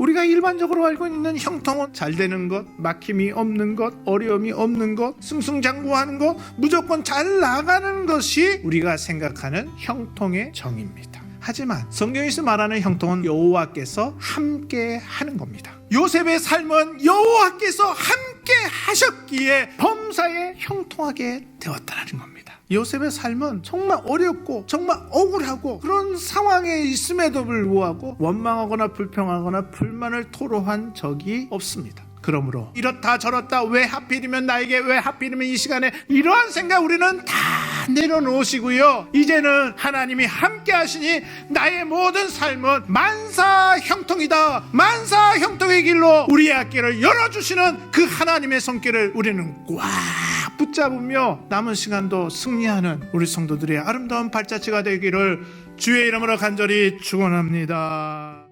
우리가 일반적으로 알고 있는 형통은 잘 되는 것, 막힘이 없는 것, 어려움이 없는 것, 승승장구하는 것, 무조건 잘 나가는 것이 우리가 생각하는 형통의 정의입니다. 하지만 성경에서 말하는 형통은 여호와께서 함께 하는 겁니다. 요셉의 삶은 여호와께서 함께 하셨기에 범사에 형통하게 되었다는 겁니다. 요셉의 삶은 정말 어렵고 정말 억울하고 그런 상황에 있음에도 불구하고 원망하거나 불평하거나 불만을 토로한 적이 없습니다. 그러므로 이렇다 저렇다 왜 하필이면 나에게 왜 하필이면 이 시간에 이러한 생각 우리는 다 내려놓으시고요. 이제는 하나님이 함께 하시니 나의 모든 삶은 만사 형통이다. 만사 형통의 길로 우리의 앞길을 열어주시는 그 하나님의 손길을 우리는 꽉 붙잡으며 남은 시간도 승리하는 우리 성도들의 아름다운 발자취가 되기를 주의 이름으로 간절히 축원합니다.